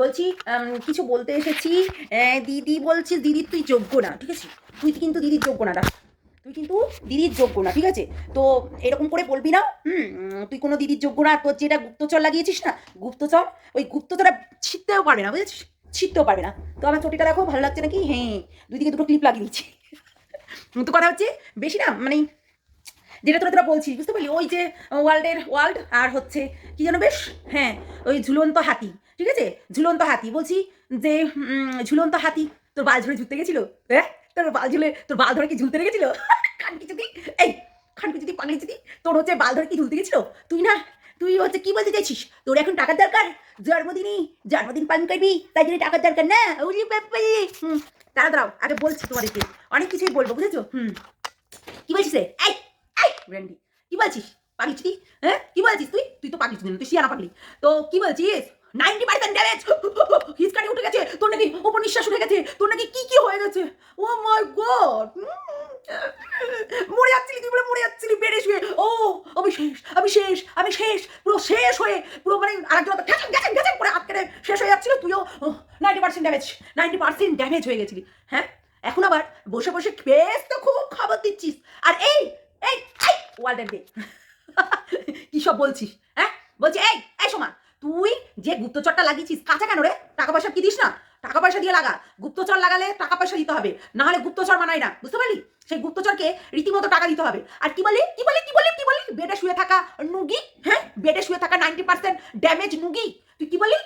বলছি কিছু বলতে এসেছি। দিদি বলছিস দিদির তুই যোগ্য না, ঠিক আছে? তুই কিন্তু দিদির যোগ্য না। তুই কিন্তু দিদির যোগ্য না, ঠিক আছে? তো এরকম করে বলবি না, হুম? তুই কোনো দিদির যোগ্য না, তোর যেটা গুপ্তচর লাগিয়েছিস না, গুপ্তচর, ওই গুপ্তচরা ছিটতেও পারবে না, বুঝেছিস? ছিটতেও পারবে না। তো আমার চটিটা দেখো, ভালো লাগছে নাকি? হ্যাঁ দুই দিকে দুটো ক্লিপ লাগিয়ে দিচ্ছি। তো কথা হচ্ছে, বেশি না মানে যেটা তোরা তোরা বলছিস, বুঝতে পারলি? ওই যে ওয়ার্ল্ডের ওয়ার্ল্ড আর হচ্ছে, কি যেন বেশ? হ্যাঁ ওই ঝুলন্ত হাতি। ঠিক আছে? ঝুলন্ত হাতি। বলছি যে ঝুলন্ত হাতি, তোর বাল ঝুলে ঝুলতে গেছিল? হ্যাঁ তোর বাল ঝুলে, তোর বাল ধরে কি ঝুলতে লেগেছিল খানকি চুদি? এই খানকি চুদি, পাগলি চুদি? তোর হচ্ছে বাল ধরে কি ঝুলতে গেছিল? তুই না, তুই হচ্ছে কি বলতে চাইছিস? তোর এখন টাকার দরকার। জন্মদিনই, জন্মদিন পালন করবি, তাই জন্য টাকার দরকার না। ওরে বাবারে। হুম দাঁড়া দাঁড়াও, আগে বলছি তোমাদেরকে। অনেক কিছুই বলব, বুঝেছ? হুম। কি বলছিস এই এই র্যান্ডি কি বলছিস? পাগলি হ্যাঁ? কি বলছিস তুই? তুই তো পাগলি তুই শিয়ানা পাগলি। তো কি বলছিস? নাইনটি পার্সেন্ট ড্যামেজ হিসকানি উঠে গেছে। তোর নাকি উপর নিঃশ্বাস উঠে গেছে। তোর নাকি কি কি হয়ে গেছে? ও মাই গড মরে যাচ্ছিলি তুই বলে মরে যাচ্ছিলি বেড়ে শুয়ে ও, আমি শেষ আমি শেষ আমি শেষ, পুরো শেষ হয়ে, পুরো মানে আরেকজন গেছেন গেছেন গেছেন করে কেটে শেষ হয়ে যাচ্ছিল, তুইও ninety percent damage ninety percent damage হয়ে গেছিলি হ্যাঁ? এখন আবার বসে বসে বেশ তো খুব খবর দিচ্ছিস। আর এই এই ওয়ার্ল্ডের দে কি সব বলছিস হ্যাঁ? বলছি, এই যে গুপ্তচরটা লাগিয়েছিস, কাঁচা কেন রে? টাকা পয়সা কি দিস না? টাকা পয়সা দিয়ে লাগা। গুপ্তচর লাগালে টাকা পয়সা দিতে হবে, না হলে গুপ্তচর মানায় না। বুঝতে পারলি? সেই গুপ্তচরকে রীতিমতো টাকা দিতে হবে। আর কি বলি? কি বলি? কি বলি? কি বলি? বেডে শুয়ে থাকা নুগি হ্যাঁ? বেডে শুয়ে থাকা নাইনটি পার্সেন্ট ড্যামেজ নুগি। তুই কি বলি?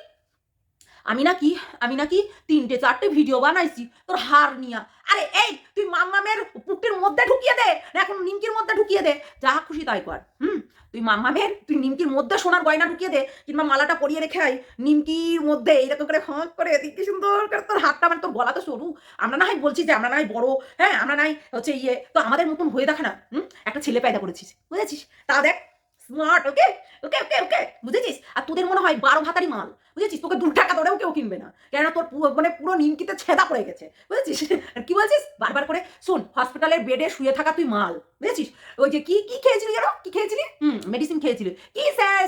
আমি নাকি আমি নাকি তিনটে, চারটে ভিডিও বানাইছি, তোর হার নিয়া। আরে এই, তুই মাম্মামের পুটির মধ্যে ঢুকিয়ে দে এখন নিমকির মধ্যে ঢুকিয়ে দে। যা খুশি তাই কর, হুম? তুই মাম্মামের, তুই নিমকির মধ্যে সোনার গয়না ঢুকিয়ে দে, কিংবা মালাটা পরিয়ে রেখে আয়। নিমকির মধ্যে এইরকম করে ফাঁক করে কি সুন্দর করে তোর হাতটা মানে তোর গলা তো সরু আমরা না হয় বলছি যে, আমরা না হয় বড় হ্যাঁ? আমরা নাই হচ্ছে ইয়ে তো আমাদের মতন হয়ে দেখা না হুম? একটা ছেলে পায়দা করেছিস, বুঝেছিস? তা দেখ স্মার্ট ওকে ওকে ওকে ওকে বুঝেছিস? আর তোদের মনে হয় বারো ভাতারি মাল? বুঝেছিস? তোকে দু টাকা ধরেও কেউ কিনবে না। কেননা তোর পুরো মানে পুরো নিমকিতে ছেদা পড়ে গেছে। বুঝেছিস? কি বলছিস? বারবার করে, শোন হসপিটালের বেডে শুয়ে থাকা তুই মাল। বুঝেছিস? ওই যে কি কি খেয়েছিলি জানো? কি খেয়েছিলি? হুম। মেডিসিন খেয়েছিলি। কি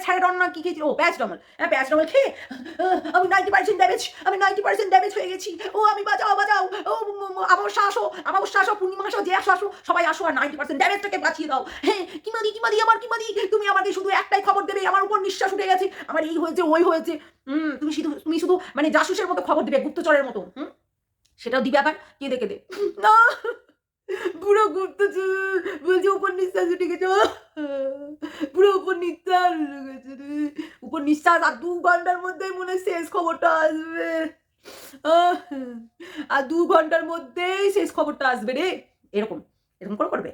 স্যারডন না কি খেয়েছিলি? ও প্যাচডমল হ্যাঁ প্যাচডমল খেয়ে আমি নাইনটি পার্সেন্ট ড্যামেজ আমি নাইনটি পার্সেন্ট ড্যামেজ হয়ে গেছি। ও আমি বাঁচাও বাঁচাও। ও আমার শ্বাসও আমার শ্বাসও পূর্ণিমা আসো যে আসো আসো সবাই আসো আর নাইনটি পার্সেন্ট ড্যামেজটাকে বাঁচিয়ে দাও। হ্যাঁ কিমাদি কিমাদি আমার কিমাদি তুমি আমাকে শুধু একটাই খবর দেবে আমার উপর নিঃশ্বাস উঠে গেছে। আমার এই হয়েছে ওই হয়েছে। হুম তুমি শুধু তুমি শুধু মানে জাসুসের মতো খবর দেবে গুপ্তচরের মতো। হুম? সেটাও দিবে আবার কেঁদে কেঁদে না। পুরো গুপ্তচর বলছে উপর নিঃশ্বাস উঠে গেছে পুরো উপর নিঃশ্বাস উঠে গেছে। উপর নিঃশ্বাস আর দু ঘণ্টার মধ্যেই মনে শেষ খবরটা আসবে। আর দু ঘণ্টার মধ্যেই শেষ খবরটা আসবে রে। এরকম এরকম করে করবে।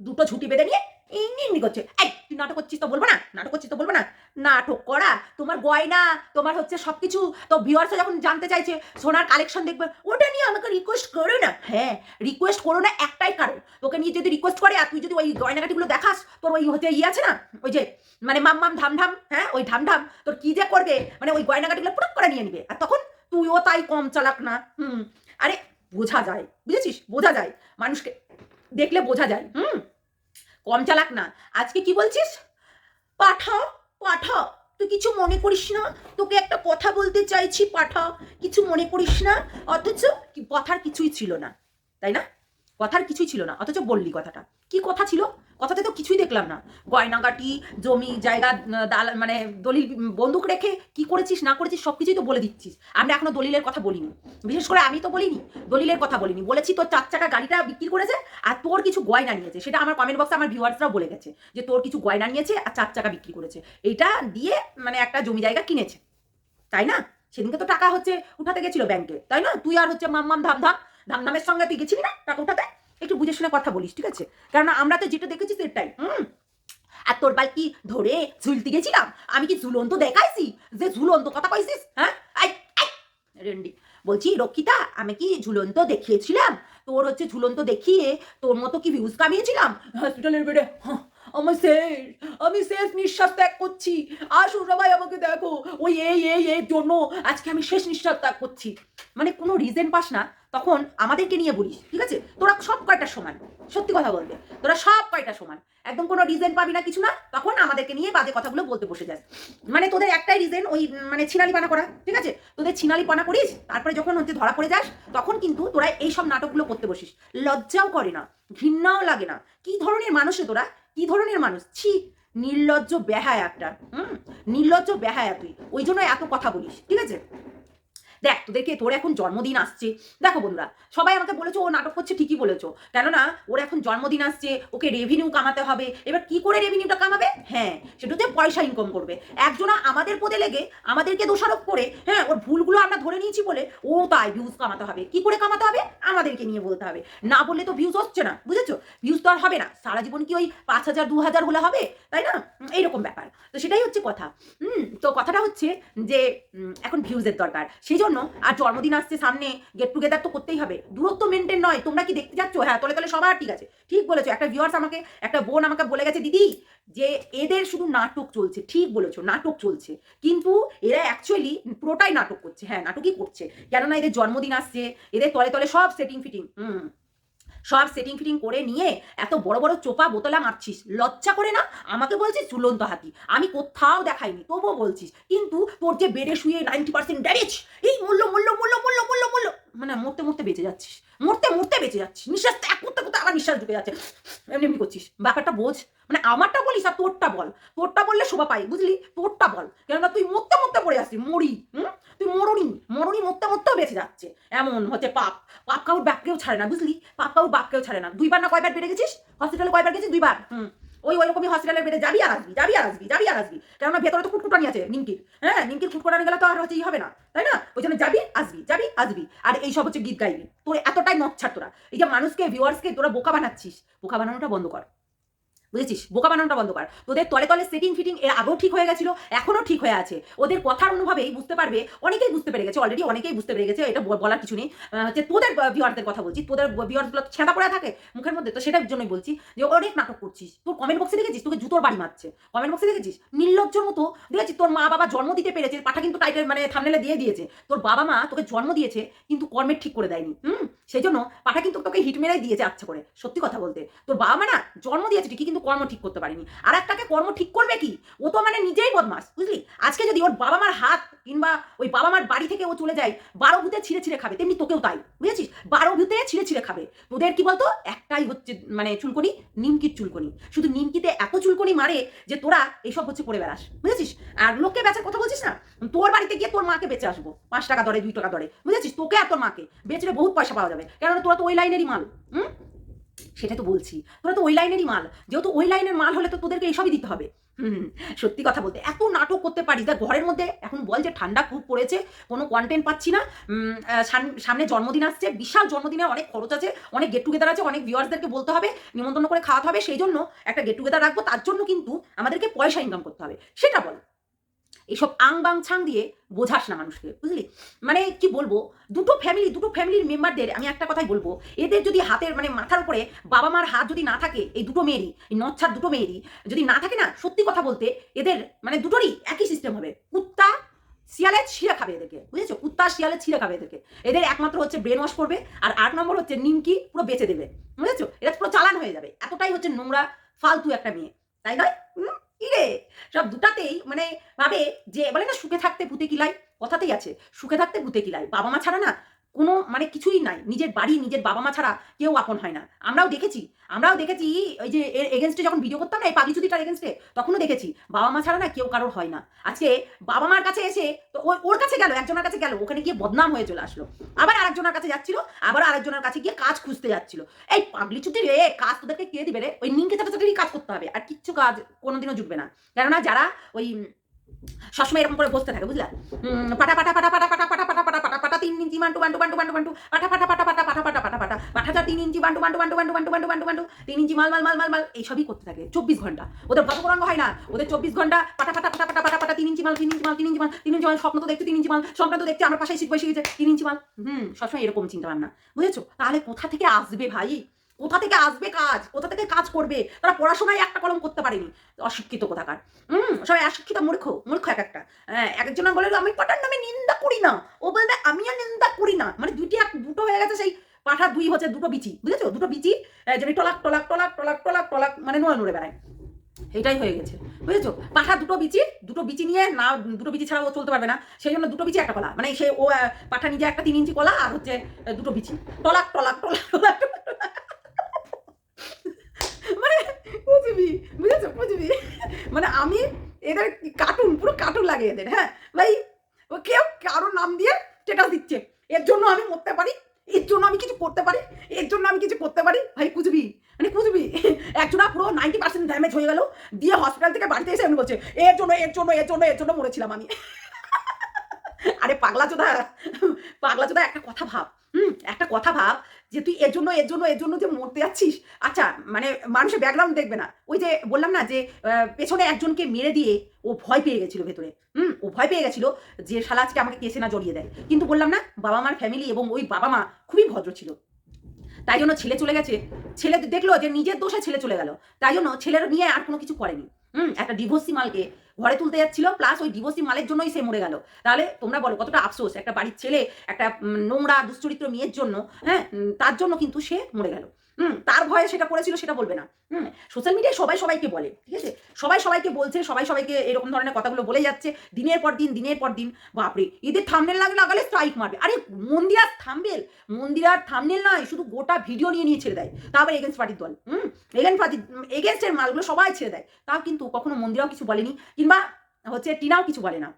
দুটো ছুটি বেঁধে নিয়ে ইংনি করছে। এই, তুই নাটক করছিস তো বলব না? নাটক করছিস তো বলব না? নাটক করা তোমার গয়না, তোমার হচ্ছে সব কিছু তো ভিউয়ার্সরা যখন জানতে চাইছে, সোনার কালেকশন দেখবে, ওটা নিয়ে আমাকে রিকোয়েস্ট করো না। হ্যাঁ রিকোয়েস্ট করো না একটাই কারণ। তোকে নিয়ে যদি রিকোয়েস্ট করে আর তুই যদি ওই গয়নাগাটিগুলো দেখাস, তোর ওই হচ্ছে ইয়ে আছে না? ওই যে মানে মাম মাম ধাম ধাম হ্যাঁ ওই ধাম ধাম, তোর কি যে করবে? মানে ওই গয়নাগাটিগুলো পুরো করে নিয়ে নিবে। আর তখন তুইও তাই কম চালাক না। হুম, আরে, বোঝা যায়, বুঝেছিস? বোঝা যায়। মানুষকে দেখলে বোঝা যায়। হুম কম চালাক না। আজকে কি বলছিস? পাঠা পাঠা তুই কিছু মনে করিস না। তোকে একটা কথা বলতে চাইছি পাঠা কিছু মনে করিস না। অথচ কথার কিছুই ছিল না, তাই না? কথার কিছুই ছিল না, অথচ বললি কথাটা। কি কথা ছিল? কথাতে তো কিছুই দেখলাম না। গয়নাগাটি, জমি, জায়গা দাল মানে দলিল, বন্দুক রেখে কি করেছিস, না করেছিস সব কিছুই তো বলে দিচ্ছিস। আমরা এখনও দলিলের কথা বলিনি। বিশেষ করে আমি তো বলিনি, দলিলের কথা বলিনি। বলেছি তোর চার চাকা গাড়িটা বিক্রি করেছে আর তোর কিছু গয়না নিয়েছে। সেটা আমার কমেন্ট বক্সে আমার ভিউয়ার্সরাও বলে গেছে যে তোর কিছু গয়না নিয়েছে আর চার চাকা বিক্রি করেছে। এটা দিয়ে মানে একটা জমি জায়গা কিনেছে। তাই না? সেদিনকে তো টাকা হচ্ছে, উঠাতে গেছিল ব্যাংকে তাই না? তুই আর হচ্ছে মাম্মাম ধাম ধাম ধামধামের সঙ্গে তুই গেছিলি না টাকা উঠাতে? একটু বুঝে শুনে কথা বলিস, ঠিক আছে? কারণ আমরা তো যেটা দেখেছি সেটাই। হুম? আর তোর বাল কি ধরে ঝুলতে গেছিলাম আমি কি ঝুলন্ত দেখাইছি? যে ঝুলন্ত কথা কইছিস হ্যাঁ? আই রেন্ডি। বলছি, রক্ষিতা, আমি কি ঝুলন্ত দেখিয়েছিলাম? তোর হচ্ছে ঝুলন্ত দেখিয়ে তোর মতো কি ভিউজ কামিয়েছিলাম? হসপিটালের বেডে আমার শেষ, আমি শেষ নিঃশ্বাস ত্যাগ করছি। আসো সবাই আমাকে দেখো। ওই এই এই এর জন্য আজকে আমি শেষ নিঃশ্বাস ত্যাগ করছি। মানে কোনো রিজন পাস না, তখন আমাদেরকে নিয়ে বলিস, ঠিক আছে? তোরা সব কয়টা সমান? সত্যি কথা বলতে, তোরা সব কয়টা সমান? একদম কোনো রিজন পাবি না কিছু না, তখন আমাদেরকে নিয়ে বাজে কথাগুলো বলতে বসে যাস। মানে তোদের একটাই রিজন ওই মানে ছিনালি পানা করা, ঠিক আছে? তোদের ছিনালি পানা করিস, তারপরে যখন হচ্ছে ধরা পড়ে যাস, তখন কিন্তু তোরা এইসব নাটকগুলো করতে বসিস। লজ্জাও করে না, ঘৃণাও লাগে না। কি ধরনের মানুষে তোরা? কি ধরনের মানুষ? ছি, নির্লজ্জ, বেহায় একটা। হুম? নির্লজ্জ ব্যাহায় তুই। ওই জন্য এত কথা বলিস, ঠিক আছে? দেখ, তোদেরকে, তোর এখন জন্মদিন আসছে। দেখো বন্ধুরা, সবাই আমাকে বলেছ, ও নাটক করছে ঠিকই বলেছ। কেননা, ওর এখন জন্মদিন আসছে, ওকে রেভিনিউ কামাতে হবে। এবার কি করে রেভিনিউটা কামাবে? হ্যাঁ সেটা সেটাতে পয়সা ইনকাম করবে। একজনা আমাদের পদে লেগে, আমাদেরকে দোষারোপ করে হ্যাঁ ওর ভুলগুলো আমরা ধরে নিয়েছি বলে, ও তাই ভিউজ কামাতে হবে। কি করে কামাতে হবে? আমাদেরকে নিয়ে বলতে হবে। না বললে তো ভিউজ হচ্ছে না, বুঝেছ? ভিউজ তো আর হবে না। সারা জীবন কি ওই পাঁচ হাজার, দু হাজার হলে হবে? তাই না? এইরকম ব্যাপার। তো সেটাই হচ্ছে কথা। হুম তো কথাটা হচ্ছে যে এখন ভিউজের দরকার। সেই জন্য আর জন্মদিন আসছে সামনে গেট টুগেদার তো করতেই হবে। দূরত্ব মেনটেন নয়, তোমরা কি দেখতে যাচ্ছ? হ্যাঁ তোলে তোলে সবার ঠিক আছে। ঠিক বলেছ, একটা ভিউয়ার্স আমাকে, একটা বোন আমাকে বলে গেছে, দিদি, যে এদের শুধু নাটক চলছে। ঠিক বলেছ, নাটক চলছে। কিন্তু এরা অ্যাকচুয়ালি পুরোটাই নাটক করছে। হ্যাঁ নাটকই করছে। কেননা এদের জন্মদিন আসছে, এদের তলে তলে সব সেটিং ফিটিং হুম। সব সেটিং ফিটিং করে নিয়ে এত বড় বড় চোপা বোতলা মারছিস। লজ্জা করে না? আমাকে বলছিস ঝুলন্ত হাতি। আমি কোথাও দেখাইনি, তবুও বলছিস। কিন্তু তোর যে বেড়ে শুয়ে নাইনটি পার্সেন্ট ড্যামেজ এই মূল্য মূল্য মূল্য মূল্য মূল্য মূল্য মানে মরতে মরতে বেঁচে যাচ্ছিস। মরতে মরতে বেঁচে যাচ্ছিস। নিঃশ্বাস ত্যাগ করতে করতে আবার নিঃশ্বাস ঢুকে যাচ্ছে। এমনি এমনি করছিস। ব্যাপারটা বোঝ। মানে আমারটা বলিস আর তোরটা বল। তোরটা বললে শোভা পাই বুঝলি? তোরটা বল। কেননা তুই মরতে মরতে পড়ে আসছিস মরি, হুম? তুই মরণি মরণি মরতে মরতেও বেঁচে যাচ্ছে। এমন হচ্ছে পাপ। পাপ কাউর বাপকেও ছাড়ে না, বুঝলি? পাপ কাউর বাপকেও ছাড়ে না। দুইবার না কয়বার বেড়ে গেছিস? হসপিটালে কয়বার গেছিস? দুইবার, হুম। ওই ওই রকমই হসপিটালের বেডে যাবি আর আসবি, যাবি আর আসবি, যাবি আর আসবি। কেননা ভেতরে তো কুটকুটানি আছে নিমকির হ্যাঁ? নিমকির কুটকুটানি গেলে তো আর হচ্ছে হবে না, তাই না? ওই জন্য যাবি, আসবি যাবি, আসবি। আর এই সব হচ্ছে গীত গাইবি। তোর এতটাই নচ্ছার তোরা। এই যে মানুষকে ভিউয়ার্সকে তোরা বোকা বানাচ্ছিস, বোকা বানানোটা বন্ধ কর। বুঝেছিস? বোকা বানানোটা বন্ধ কর। তোদের তলে তলে সেটিং ফিটিং এর আগেও ঠিক হয়ে গেছিল এখনও ঠিক হয়ে আছে। ওদের কথার অনুভবেই বুঝতে পারবে, অনেকেই বুঝতে পেরে গেছে অলরেডি অনেকেই বুঝতে পেরে গেছে, এটা বলার কিছু নেই। হচ্ছে তোদের ভিউয়ারদের কথা বলছি, তোদের ভিউয়ারগুলো ছেঁদা পড়ে থাকে মুখের মধ্যে, তো সেটার জন্যই বলছি যে অনেক নাটক করছিস। তোর কমেন্ট বক্সে দেখেছিস? তোকে জুতোর বাড়ি মারছে। কমেন্ট বক্সে দেখেছিস? নির্লজ্জর মতো, দেখেছিস? তোর মা বাবা জন্ম দিতে পেরেছে, পাঠা কিন্তু টাইটেল মানে থামনেলে দিয়ে দিয়েছে। তোর বাবা মা তোকে জন্ম দিয়েছে, কিন্তু কর্মের ঠিক করে দেয়নি, হুম? সেই জন্য পাঠা কিন্তু তোকে হিট মেরে দিয়েছে আচ্ছা করে, সত্যি কথা বলতে। তোর বাবা মা না, জন্ম দিয়েছে ঠিকই কিন্তু কর্ম ঠিক করতে পারেনি। আর একটাকে কর্ম ঠিক করবে কি? ও তো মানে নিজেই বদমাস, বুঝলি? আজকে যদি ওর বাবা মার হাত কিংবা ওই বাবা মার বাড়ি থেকে ও চলে যায়, বারো ভূতে ছিঁড়ে ছিঁড়ে খাবে, তেমনি তোকেও তাই, বুঝেছিস? বারো ভূতে ছিঁড়ে ছিঁড়ে খাবে। তোদের কি বলতো? একটাই হচ্ছে মানে চুলকনি, নিমকির চুলকনি। শুধু নিমকিতে এত চুলকনি মারে যে তোরা এইসব হচ্ছে করে বেড়াস, বুঝেছিস? আর লোককে বেচার কথা বলছিস না? তোর বাড়িতে গিয়ে তোর মাকে বেঁচে আসব, পাঁচ টাকা দরে, দুই টাকা দরে, বুঝেছিস? তোকে আর তোর মাকে। বেচলে বহুত পয়সা পাওয়া যাবে, কেননা তোরা তো ওই লাইনেরই মাল, হুম? সেটা তো বলছি। তোরা তো ওই লাইনেরই মাল। যেহেতু ওই লাইনের মাল হলে তো তোদেরকে এইসবই দিতে হবে। হুম, সত্যি কথা বলতে। এত নাটক করতে পারিস। দেখ, ঘরের মধ্যে এখন বল যে ঠান্ডা খুব পড়েছে, কোনো কন্টেন্ট পাচ্ছি না। সামনে জন্মদিন আসছে, বিশাল জন্মদিনে অনেক খরচ আছে, অনেক গেট টুগেদার আছে, অনেক ভিউয়ার্সদেরকে বলতে হবে, নিমন্ত্রণ করে খাওয়াতে হবে সেই জন্য একটা গেট টুগেদার রাখব। তার জন্য কিন্তু আমাদেরকে পয়সা ইনকাম করতে হবে। সেটা বল। এইসব আং বাং ছাং দিয়ে বোঝাস না মানুষকে, বুঝলি? মানে কি বলব, দুটো ফ্যামিলি দুটো ফ্যামিলির মেম্বারদের আমি একটা কথাই বলব, এদের যদি হাতের মানে মাথার উপরে বাবা মার হাত যদি না থাকে, এই দুটো মেয়েরই, এই নচ্ছার দুটো মেয়েরই, যদি না থাকে না, সত্যি কথা বলতে এদের মানে দুটোরই একই সিস্টেম হবে। কুত্তা, শিয়ালে ছিঁড়ে খাবে এদেরকে, বুঝেছ? কুত্তা, শিয়ালে ছিঁড়ে খাবে এদেরকে। এদের একমাত্র হচ্ছে ব্রেন ওয়াশ করবে, আর আট নম্বর হচ্ছে নিমকি পুরো বেঁচে দেবে, বুঝেছ? এটা পুরো চালান হয়ে যাবে, এতটাই হচ্ছে নোংরা, ফালতু একটা মেয়ে, তাই নয়? হুম? কি রে সব দুটাতেই মানে ভাবে যে বলে না, সুখে থাকতে ভূতে কিলাই কথাতেই আছে, সুখে থাকতে ভূতে কিলাই বাবা মা ছাড়া না কোনো মানে কিছুই নাই। নিজের বাড়ি, নিজের বাবা মা ছাড়া কেউ আপন হয় না। আমরাও দেখেছি আমরাও দেখেছি ওই যে এর এগেনস্টে যখন ভিডিও করতাম না, এই পাগলিচুদিটার এগেনস্টে তখনও দেখেছি বাবা মা ছাড়া না কেউ কারোর হয় না। আজকে বাবা মার কাছে এসে তো ওর কাছে গেল, একজনের কাছে গেল, ওখানে গিয়ে বদনাম হয়ে চলে আসলো। আবার আরেকজনের কাছে যাচ্ছিল, আবার আরেকজনের কাছে গিয়ে কাজ খুঁজতে যাচ্ছিল। এই পাগলিচুদি রে, কাজ তোদেরকে কে দিবে রে? ওই নিঙ্কে চাটাচাটিরই কাজ করতে হবে, আর কিচ্ছু কাজ কোনোদিনও জুটবে না। কেননা যারা ওই সবসময় এরকম করে বসতে থাকে, বুঝলা? পাটা পাটা পাটা পাটা পাটা পাটা তিন ইঞ্চি বান্টু বান্টু বান্টু বান্টু বান্টু পাটা পাটা পাটা পাটা পাটা পাটা পাটা পাঠা যা তিন ইঞ্চি বান্টু বান্টু বান্টু বান্টু বান্টু বান্টু বান্টু বান্টু তিন ইঞ্চি মাল মাল মাল মাল মাল এইসবই করতে থাকে চব্বিশ ঘণ্টা ওদের ভগবাঙ্গ হয় না ওদের চব্বিশ ঘণ্টা পাটা পাটা পাটা পাটা পাটা তিন ইঞ্চি মাল তিন ইঞ্চি মাল তিন ইঞ্চি মাল তিন ইঞ্চি মাল স্বপ্ন তো দেখছে তিন ইঞ্চি মাল স্বপ্ন তো দেখছে আমার পাশে শীত বসে গেছে তিন ইঞ্চি মাল হুম সবসময় এরকম চিন্তা ভাবনা বুঝেছ তাহলে কোথা থেকে আসবে ভাই কোথা থেকে আসবে কাজ কোথা থেকে কাজ করবে তারা পড়াশোনায় একটা কলম করতে পারেনি অশিক্ষিত কোথাকার হুম সবাই অশিক্ষিত মূর্খ মূর্খ এক একটা হ্যাঁ একজন বলে আমি পাঠার নামে নিন্দা করি না বলবে আমিও নিন্দা করি না। মানে দুইটি এক দুটো হয়ে গেছে সেই পাঠা দুই হচ্ছে দুটো বিচি, বুঝেছ? দুটো বিচি যেন টলাক টলাক টলাক টলাক টলাক টলাক মানে নোয়া নড়ে বেড়ায়। এটাই হয়ে গেছে, বুঝেছ? পাঠা দুটো বিচি দুটো বিচি নিয়ে না, দুটো বিচি ছাড়া ও চলতে পারবে না। সেই জন্য দুটো বিচি একটা কলা। মানে সে ও পাঠা নিজে একটা তিন ইঞ্চি কলা আর হচ্ছে দুটো বিচি। টলাক টলাক টলাক টলাক। মানে বুঝবি, বুঝেছ? বুঝবি? মানে আমি এদের কার্টুন, পুরো কার্টুন লাগে এদের হ্যাঁ? ভাই ও কেউ কারোর নাম দিয়ে স্টেটাস দিচ্ছে এর জন্য আমি মরতে পারি এর জন্য আমি কিছু করতে পারি এর জন্য আমি কিছু করতে পারি ভাই কুচবি মানে কুচবি একজনা পুরো নাইনটি পার্সেন্ট ড্যামেজ হয়ে গেল দিয়ে হসপিটাল থেকে বাড়িতে এসে আমি বলছে, এর জন্য এর জন্য এর জন্য এর জন্য মরেছিলাম আমি। আরে পাগলা চোদা পাগলা চোদা, একটা কথা ভাব, হুম, একটা কথা ভাব যে তুই এর জন্য এর জন্য এর জন্য যে মরতে যাচ্ছিস আচ্ছা মানে মানুষের ব্যাকগ্রাউন্ড দেখবে না। ওই যে বললাম না যে পেছনে একজনকে মেরে দিয়ে ও ভয় পেয়ে গেছিল ভেতরে, হুম, ও ভয় পেয়ে গেছিল যে শালা আজকে আমাকে কেসে না জড়িয়ে দেয়। কিন্তু বললাম না বাবা মার ফ্যামিলি এবং ওই বাবা মা খুবই ভদ্র ছিল। তাই জন্য ছেলে চলে গেছে। ছেলে দেখল যে নিজের দোষে ছেলে চলে গেল। তাই জন্য ছেলের নিয়ে আর কোনো কিছু করেনি। হুম, একটা ডিভোর্সি মালকে ঘরে তুলতে যাচ্ছিল প্লাস ওই ডিভোর্সি মালের জন্যই সে মরে গেল। তাহলে তোমরা বলো, কতটা আফসোস, একটা বাড়ির ছেলে, একটা নোংরা, দুশ্চরিত্র মেয়ের জন্য হ্যাঁ তার জন্য কিন্তু সে মরে গেল। হুম, তার ভয়ে সেটা করেছিল, সেটা বলবে না। হুম সোশ্যাল মিডিয়ায় সবাই সবাইকে বলে, ঠিক আছে? সবাই সবাইকে বলছে, সবাই সবাইকে এরকম ধরনের কথাগুলো বলে যাচ্ছে। দিনের পর দিন, দিনের পর দিন, বাপরে, এদের থামনেল লাগে লাগালে স্ট্রাইক মারবে। আরে মন্দিরার থামবেল মন্দিরার থামনেল নয়, শুধু গোটা ভিডিও নিয়ে নিয়ে ছেড়ে দেয়। তারপর এগেন্স্ট পার্টির দল, হুম এগেন্স্ট পার্টি এগেন্স্টের মালগুলো সবাই ছেড়ে দেয়। তাও কিন্তু কখনো মন্দিরাও কিছু বলেনি, কিংবা হচ্ছে টিনাও কিছু বলে না।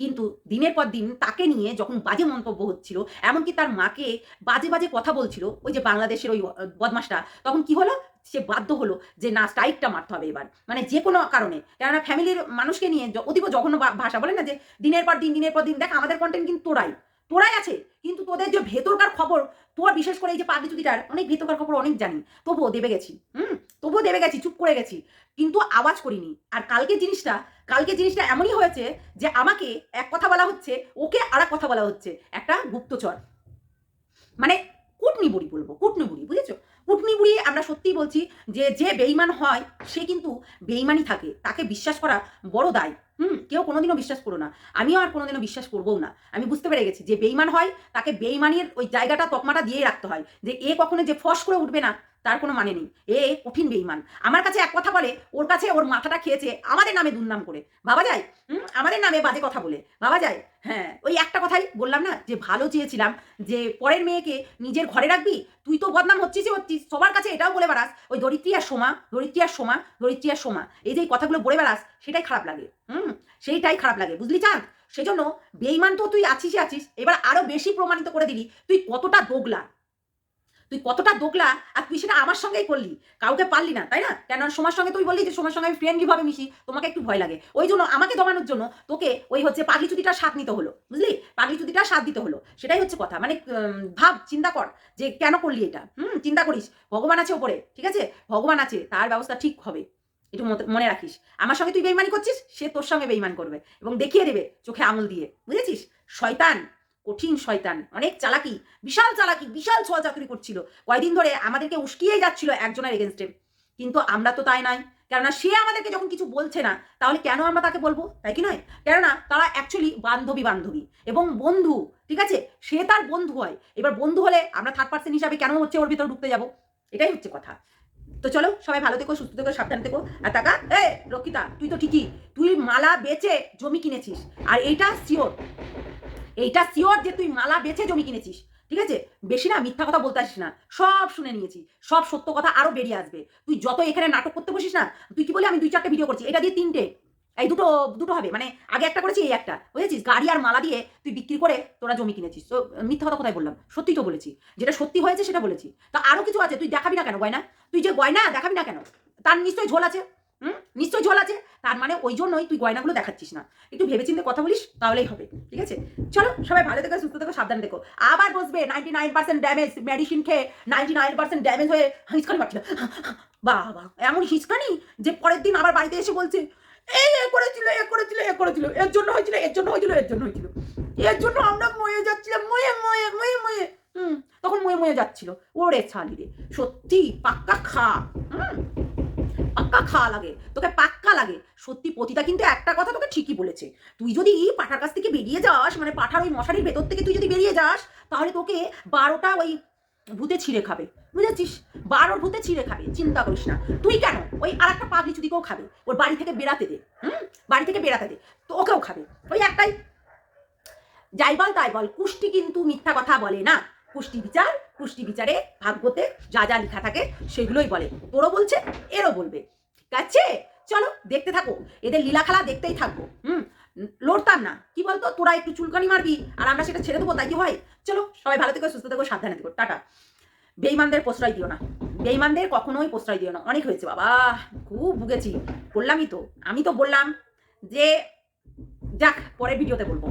কিন্তু দিনের পর দিন তাকে নিয়ে যখন বাজে মন্তব্য হচ্ছিল, এমনকি তার মাকে বাজে বাজে কথা বলছিল, ওই যে বাংলাদেশের ওই বদমাসটা, তখন কি হলো? সে বাধ্য হলো যে, না স্ট্রাইকটা মারতে হবে এবার। মানে যে কোনো কারণে। কেননা ফ্যামিলির মানুষকে নিয়ে অতীব জঘন্য ভাষা বলে না যে, দিনের পর দিন, দিনের পর দিন, দেখ আমাদের কন্টেন্ট কিন্তু তোরাই। তোরাই আছে, কিন্তু তোদের যে ভেতরকার খবর, তোর বিশেষ করে এই যে পাগলি চুদিটার অনেক ভেতরকার খবর অনেক জানি, তবুও দেবে গেছি। হুম? তবুও দেবে গেছি, চুপ করে গেছি। কিন্তু আওয়াজ করিনি। আর কালকে জিনিসটা কালকে জিনিসটা এমনই হয়েছে যে আমাকে এক কথা বলা হচ্ছে, ওকে আর কথা বলা হচ্ছে। একটা গুপ্তচর। মানে কুটনি বুড়ি বলব কুটনি বুড়ি বুঝেছ? কুটনি বুড়ি আমরা সত্যিই বলছি যে যে বেইমান হয়, সে কিন্তু বেইমানই থাকে। তাকে বিশ্বাস করা বড় দায়। হুম, কেউ কোনোদিনও বিশ্বাস করো না। আমিও আর কোনোদিনও বিশ্বাস করবও না। আমি বুঝতে পেরে গেছি যে বেইমান হয়, তাকে বেইমানির ওই জায়গাটা তকমাটা দিয়ে রাখতে হয়। যে এ কখনো যে ফস করে উঠবে না তার কোনো মানে নেই। এ কঠিন বেইমান আমার কাছে এক কথা বলে, ওর কাছে ওর মাথাটা খেয়েছে আমাদের নামে দুর্নাম করে। ভাবা যায়? আমাদের নামে বাজে কথা বলে। ভাবা যায়? হ্যাঁ ওই একটা কথাই বললাম না? যে ভালো চেয়েছিলাম যে পরের মেয়েকে নিজের ঘরে রাখবি? তুই তো বদনাম হচ্ছিস হচ্ছিস। সবার কাছে এটাও বলে বেড়াস। ওই দরিদ্রী আর সোমা দরিদ্রী আর সোমা দরিদ্রী আর সোমা, এই যে কথাগুলো বলে বেড়াস, সেটাই খারাপ লাগে। হুম? সেইটাই খারাপ লাগে। বুঝলি চাঁদ? সেই জন্য বেইমান তো তুই আছিসই, আছিস। এবার আরও বেশি প্রমাণিত করে দিলি, তুই কতটা দোগলা। তুই কতটা দোকলা আর তুই সেটা আমার সঙ্গেই করলি। কাউকে পারলি না, তাই না? কেন সময়ের সঙ্গে তুই বললি যে সময়ের সঙ্গে আমি ফ্রেন্ডলি ভাবে মিশি? তোমাকে একটু ভয় লাগে। ওই জন্য আমাকে দমানোর জন্য তোকে ওই হচ্ছে পাগলি চুতিটা সাথ নিতে হলো, বুঝলি? পাগলি চুতিটা সাথ দিতে হলো। সেটাই হচ্ছে কথা। মানে ভাব, চিন্তা কর যে কেন করলি এটা। হুম? চিন্তা করিস। ভগবান আছে ওপরে, ঠিক আছে? ভগবান আছে, তার ব্যবস্থা ঠিক হবে। একটু মনে রাখিস। আমার সঙ্গে তুই বেইমানি করছিস, সে তোর সঙ্গে বেইমান করবে এবং দেখিয়ে দেবে চোখে আঙুল দিয়ে। বুঝেছিস? শয়তান। কঠিন শয়তান। অনেক চালাকি, বিশাল চালাকি, বিশাল ছোঁয়া চাকরি করছিল। কয়দিন ধরে আমাদেরকে উস্কিয়ে যাচ্ছিল একজনের এগেনস্টে কিন্তু আমরা তো তাই নাই। কেননা সে আমাদেরকে যখন কিছু বলছে না, তাহলে কেন আমরা তাকে বলব? তাই কি নয়? কেননা তারা অ্যাকচুয়ালি বান্ধবী বান্ধবী এবং বন্ধু, ঠিক আছে? সে তার বন্ধু হয়। এবার বন্ধু হলে আমরা থার্ড পার্সন হিসাবে কেন হচ্ছে ওর ভিতরে ঢুকতে যাব? এটাই হচ্ছে কথা। তো চলো, সবাই ভালো থেকো, সুস্থ থেকো, সাবধান থেকো। আর টাকা? এ রক্ষিতা, তুই তো ঠিকই। তুই মালা বেচে জমি কিনেছিস। আর এইটা শিওর এইটা শিওর যে তুই মালা বেচে জমি কিনেছিস, ঠিক আছে? বেশি না মিথ্যা কথা বলতে আসিস না, সব শুনে নিয়েছি, সব সত্য কথা আরও বেরিয়ে আসবে। তুই যত এখানে নাটক করতে বসিস না, তুই কি বলি আমি দুই চারটে ভিডিও করছি, এটা দিয়ে তিনটে, এই দুটো দুটো হবে মানে আগে একটা করেছি, এই একটা, বুঝেছিস? গাড়ি আর মালা দিয়ে তুই বিক্রি করে তোরা জমি কিনেছিস, তো মিথ্যা কথা কোথায় বললাম? সত্যি তো বলেছি, যেটা সত্যি হয়েছে সেটা বলেছি। তা আরও কিছু আছে, তুই দেখাবি না কেন, গয়না? তুই যে গয়না দেখাবি না কেন? তার নিশ্চয়ই ঝোল আছে। হুম? নিশ্চয়ই ঝোল আছে। তার মানে ওই জন্যই তুই গয়নাগুলো দেখাচ্ছিস না। একটু ভেবেচিন্তে কথা বলিস, তাহলেই হবে, ঠিক আছে? চলো, সবাই ভালো থেকো, সুস্থ থেকো, সাবধানে দেখো আবার বসবে ninety nine percent damage medicine খেয়ে নাইনটি নাইন পার্সেন্ট ড্যামেজ হয়ে হিচকানি পাচ্ছিল। বাবা, এমন হিচকানি যে পরের দিন আবার বাড়িতে এসে বলছে, এই, এ করেছিল এ করেছিল এ করেছিল, এর জন্য হয়েছিল, এর জন্য হয়েছিল, এর জন্য হয়েছিল। এর জন্য আমরা ময়ে যাচ্ছিলাম, ময়ে ময়ে ময়ে ময়ে। হুম, তখন ময়ে ময়ে যাচ্ছিল। ওরে ছালি রে সত্যি পাক্কা খা হুম? পাক্কা খাওয়া লাগে, তোকে পাক্কা লাগে। সত্যি পতিতা কিন্তু একটা কথা তোকে ঠিকই বলেছে। তুই যদি পাঠার কাছ থেকে বেরিয়ে যাস মানে পাঠার ওই মশারির ভেতর থেকে তুই যদি বেরিয়ে যাস, তাহলে তোকে বারোটা ওই ভূতে ছিঁড়ে খাবে। বুঝেছিস? বারোর ভূতে ছিঁড়ে খাবে, চিন্তা করিস না। তুই কেন? ওই আর একটা পাগলি চুদিকেও খাবে, ওর বাড়ি থেকে বেড়াতে দে, হুম? বাড়ি থেকে বেড়াতে দে তো ওকেও খাবে। ওই একটাই। যাই বল, তাই বল, কুষ্টি কিন্তু মিথ্যা কথা বলে না। কুষ্টি বিচার কুষ্টি বিচারে ভাগ্যতে যা যা লেখা থাকে সেগুলোই বলে। তোরও বলছে, এরও বলবে। ঠিক আছে? চলো, দেখতে থাকো। এদের লীলা খেলা দেখতেই থাকব হুম? লড়তাম না। কি বলতো? তোরা একটু চুলকানি মারবি আর আমরা সেটা ছেড়ে দেবো, তাই কি হয়? চলো, সবাই ভালো থেকো, সুস্থ থেকো, সাবধানে থেকো। টাটা। বেইমানদের প্রশ্রয় দিও না। বেইমানদের কখনোই প্রশ্রয় দিও না। অনেক হয়েছে, বাবা। খুব ভুগেছি। বললামই তো। আমি তো বললাম যে, যাক, পরের ভিডিওতে বলব।